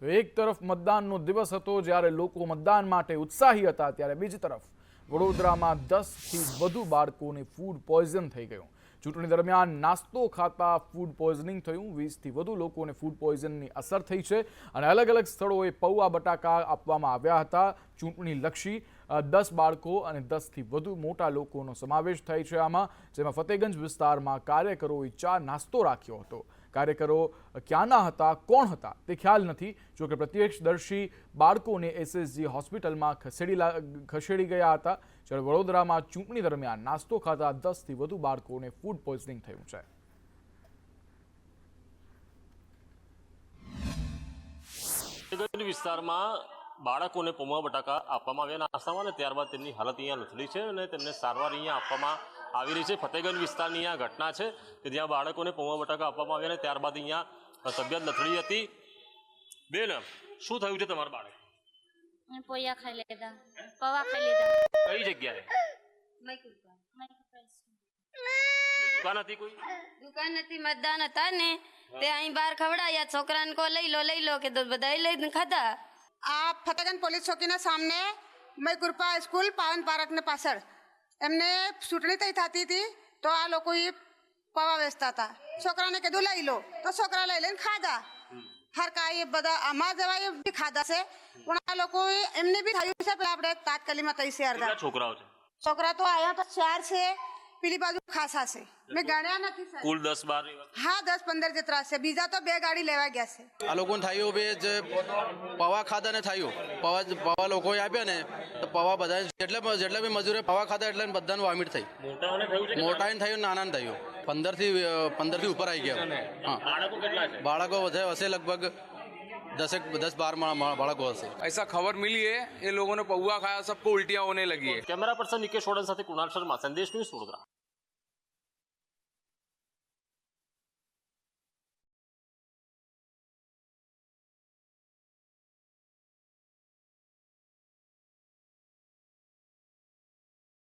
તો એક તરફ મતદાનનો દિવસ હતો જ્યારે લોકો મતદાન માટે ઉત્સાહી હતા ત્યારે બીજી તરફ વડોદરામાં દસથી વધુ બાળકોને ફૂડ પોઈઝન થઈ ગયું. ચૂંટણી દરમિયાન નાસ્તો ખાતા ફૂડ પોઈઝનિંગ થયું. વીસથી વધુ લોકોને ફૂડ પોઈઝનની અસર થઈ છે અને અલગ અલગ સ્થળોએ પૌવા બટાકા આપવામાં આવ્યા હતા. ચૂંટણી લક્ષી અ, દસ બાળકો અને દસથી વધુ મોટા લોકોનો સમાવેશ થાય છે આમાં, જેમાં ફતેગંજ વિસ્તારમાં કાર્યકરોએ ચા નાસ્તો રાખ્યો હતો. કાર્યકરો ક્યાંના હતા, કોણ હતા, તે ખ્યાલ નથી, જોકે પ્રત્યક્ષદર્શી બાળકોને એસએસજી હોસ્પિટલમાં ખસેડી ખસેડી ગયા હતા, જ્યારે વડોદરામાં ચૂંટણી દરમિયાન નાસ્તો ખાતા દસથી વધુ બાળકોને ફૂડ પોઈઝનિંગ થયું છે. વિસ્તારમાં બાળકોને પૌવા બટાકા આપવામાં આવ્યા નાસ્તામાં અને ત્યારબાદ તેમની હાલત અહીંયા લથડી છે અને તેમને સારવાર અહીંયા આપવામાં આવી રહી છે. ફતેગંજ વિસ્તારની આ ઘટના છે કે જ્યાં બાળકોને પૂમા બટાકા આપવામાં આવ્યા અને ત્યારબાદ અહીંયા તબિયત લથડી હતી. બેન શું થયું છે તમારા બાળક પોયા ખાઈ લીધા પૌવા ખાઈ લીધા. કઈ જગ્યાએ? દુકાન હતી કોઈ? દુકાન નથી મતદાન હતા ને. તે અહીં બહાર ખવડાયા છોકરાને કો લઈ લો લઈ લો કે બધા લઈને ખાધા. આ ફતેગંજ પોલીસ ચોકીના સામને મય કૃપા સ્કૂલ પાવન પાર્કને પાછળ. એમને ચૂંટણી તઈ થતી હતી તો આ લોકો એ પવા વેચતા હતા. છોકરાને કીધું લઈ લો. તો છોકરા લઈ લઈને ખાધા. હરકા એ બધા આમાં જેવા એ બી ખાધા છે. પણ આ લોકો એમને બી થયું છે આપણે તાત્કાલિકમાં તઈ છે અડધા છોકરાઓ છે? છોકરા તો અહીંયા તો ચાર છે. પેલી બાજુ ખાસા છે. મેં ગણ્યા નથી સર કુલ દસ બાર હા દસ પંદર જેટલા છે. બીજા તો બે ગાડી લેવા ગયા છે. આ લોકોને થયું બે જે પવા ખાધા ને થયું. પવા પવા લોકોએ આપ્યા ને તો પવા બધા જેટલા જેટલા બી મજૂરે પવા ખાધા એટલે બધાનું વોમિટ થઈ. મોટાઓને થયું મોટાને થયું પંદરથી પંદરથી ઉપર આવી ગયા. હા. બાળકો વધારે બાળકો વધે હશે લગભગ દસેક દસ બાર મા- મા- બાળકો હશે ऐसा खबर मिली है ये लोगों ने पौआ खाया सबको उल्टियां होने लगी है કેમેરા પર્સન નિકેશ વડન સાથે કુણાલ શર્મા સંદેશ ન્યૂઝ વડોદરા